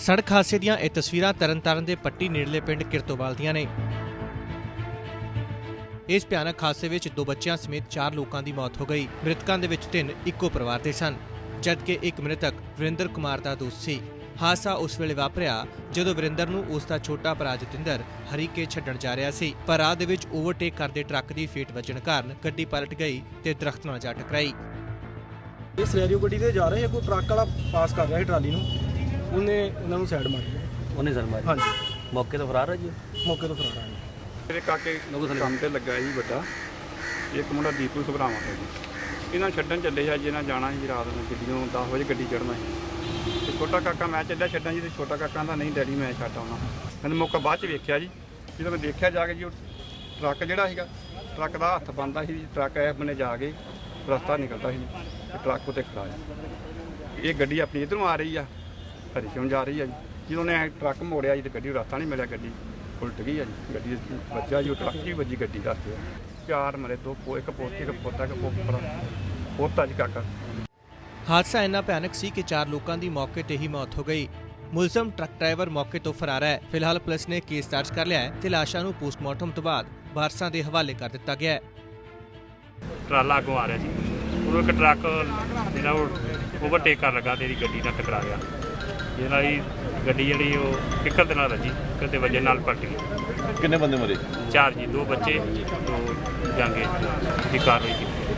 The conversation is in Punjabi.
ਸੜਕ ਹਾਦਸੇ ਦੀਆਂ ਇਹ ਤਸਵੀਰਾਂ ਤਰਨਤਾਰਨ ਦੇ ਪੱਟੀ ਨੇੜਲੇ ਪਿੰਡ ਕਿਰਤੋਵਾਲ ਦੀਆਂ ਨੇ। ਇਸ ਭਿਆਨਕ ਹਾਦਸੇ ਵਿੱਚ ਦੋ ਬੱਚਿਆਂ ਸਮੇਤ ਚਾਰ ਲੋਕਾਂ ਦੀ ਮੌਤ ਹੋ ਗਈ। ਮ੍ਰਿਤਕਾਂ ਦੇ ਵਿੱਚ ਤਿੰਨ ਇੱਕੋ ਪਰਿਵਾਰ ਦੇ ਸਨ, ਜਦਕਿ ਇੱਕ ਮ੍ਰਿਤਕ ਵਰਿੰਦਰ ਕੁਮਾਰ ਦਾ ਦੋਸਤ ਸੀ। ਹਾਦਸਾ ਉਸ ਵੇਲੇ ਵਾਪਰਿਆ ਜਦੋਂ ਵਰਿੰਦਰ ਨੂੰ ਉਸ ਦਾ ਛੋਟਾ ਭਰਾ ਜਤਿੰਦਰ ਹਰੀਕੇ ਛੱਡਣ ਜਾ ਰਿਹਾ ਸੀ। ਪਰ ਰਾਹ ਦੇ ਵਿੱਚ ਓਵਰਟੇਕ ਕਰਦੇ ਟਰੱਕ ਦੀ ਫੇਟ ਵੱਜਣ ਕਾਰਨ ਗੱਡੀ ਪਲਟ ਗਈ ਤੇ ਦਰਖਤ ਨਾਲ ਜਾ ਟਕਰਾਈ। ਇਹ ਸਲੈਰੀਓ ਗੱਡੀ ਤੇ ਜਾ ਰਹੇ ਕੋਈ ਟਰੱਕ ਵਾਲਾ ਪਾਸ ਕਰ ਰਿਹਾ ਸੀ ਟਰਾਲੀ ਨੂੰ? ਉਹਨੇ ਉਹਨਾਂ ਨੂੰ ਸਾਈਡ ਮਾਰੀ। ਉਹਨੇ ਸਰ ਮਾਰੀ? ਹਾਂਜੀ। ਮੌਕੇ ਤੋਂ ਫਰਾਰ ਹੈ ਜੀ ਮੌਕੇ ਤੋਂ ਫਰਾਰ ਆ ਮੇਰੇ ਕਾਕੇ ਕੰਮ ਤੇ ਲੱਗਾ ਜੀ ਵੱਡਾ। ਇੱਕ ਮੁੰਡਾ ਦੀਪੂ ਸੁਭਰਾਵਾਂ ਦਾ ਜੀ। ਇਹਨਾਂ ਛੱਡਣ ਚੱਲੇ ਸੀ ਅੱਜ ਇਹਨਾਂ ਜਾਣਾ ਸੀ ਰਾਤ ਨੂੰ ਗੱਡੀੋਂ 10 ਵਜੇ ਗੱਡੀ ਚੜ੍ਹਨਾ ਸੀ। ਤੇ ਛੋਟਾ ਕਾਕਾ ਮੈਂ ਚੱਲਿਆ ਛੱਡਣ ਜੀ ਤੇ ਛੋਟਾ ਕਾਕਾ ਦਾ ਨਹੀਂ ਡੈਡੀ ਮੈਂ ਛੱਡ ਆਉਣਾ। ਮੈਨੂੰ ਮੌਕਾ ਬਾਅਦ ਚ ਵੇਖਿਆ ਜੀ। ਜਦੋਂ ਮੈਂ ਦੇਖਿਆ ਜਾ ਕੇ ਜੀ ਉਹ ਟਰੱਕ ਜਿਹੜਾ ਸੀਗਾ ਟਰੱਕ ਦਾ ਹੱਥ ਬੰਦਾ ਸੀ ਟਰੱਕ ਐ ਬਨੇ ਜਾ ਕੇ ਰਸਤਾ ਨਿਕਲਦਾ ਸੀ ਤੇ ਟਰੱਕ ਉੱਤੇ ਖੜਾ ਸੀ। ਇਹ ਗੱਡੀ ਆਪਣੀ ਇਧਰੋਂ ਆ ਰਹੀ ਆ। ਹਰੀਸ਼ੋਂ ਜਾ ਰਹੀ ਆ ਜੀ? ਜਦੋਂ ਨੇ ਟਰੱਕ ਮੋੜਿਆ ਜੀ ਤੇ ਗੱਡੀ ਨੂੰ ਰਸਤਾ ਨਹੀਂ ਮਿਲਿਆ ਗੱਡੀ ਉਲਟ ਗਈ ਆ ਜੀ। ਗੱਡੀ ਦੇ ਵੱਜਾ ਜੀ ਉਹ ਟਰੱਕ ਹੀ ਵੱਜੀ ਗੱਡੀ ਦਾ ਤੇ ਚਾਰ ਮਰੇ ਦੋ ਪੋ ਇੱਕ ਪੋਤੀ ਇੱਕ ਪੋਤਾ ਇੱਕ ਪੋਪਰਾ। ਪੋਤਾ ਜੀ ਕਾਕਾ। ਹਾਦਸਾ ਇੰਨਾ ਭਿਆਨਕ ਸੀ ਕਿ ਚਾਰ ਲੋਕਾਂ ਦੀ ਮੌਕੇ ਤੇ ਹੀ ਮੌਤ ਹੋ ਗਈ। ਮੁਲਜ਼ਮ ਟਰੱਕ ਡਰਾਈਵਰ ਮੌਕੇ ਤੋਂ ਫਰਾਰ ਹੈ। ਫਿਲਹਾਲ ਪੁਲਿਸ ਨੇ ਕੇਸ ਦਰਜ ਕਰ ਲਿਆ ਹੈ ਤੇ ਲਾਸ਼ਾਂ ਨੂੰ ਪੋਸਟਮਾਰਟਮ ਤੋਂ ਬਾਅਦ ਵਾਰਸਾਂ ਦੇ ਹਵਾਲੇ ਕਰ ਦਿੱਤਾ ਗਿਆ ਹੈ। ਟਰਾਲਾ ਅੱਗੋਂ ਆ ਰਿਹਾ ਸੀ। ਉਦੋਂ ਇੱਕ ਟਰੱਕ ਜਿਹੜਾ ਉਹ ਓਵਰਟੇਕ ਕਰਨ ਲੱਗਾ ਤੇ ਇਹਦੀ ਗੱਡੀ ਨਾਲ ਟਕਰਾ ਗਿਆ। ਜਿਹਦੇ ਨਾਲ ਹੀ ਗੱਡੀ ਜਿਹੜੀ ਉਹ ਕਿੱਕਰ ਦੇ ਨਾਲ ਵੱਜੀ ਕਿਤੇ ਵਜੇ ਨਾਲ ਪਲਟ ਗਈ। ਕਿੰਨੇ ਬੰਦੇ ਮਰੇ? ਚਾਰ ਜੀ ਦੋ ਬੱਚੇ ਦੋ ਜਾਂਗੇ ਦੀ ਕਾਰਵਾਈ ਕੀਤੀ।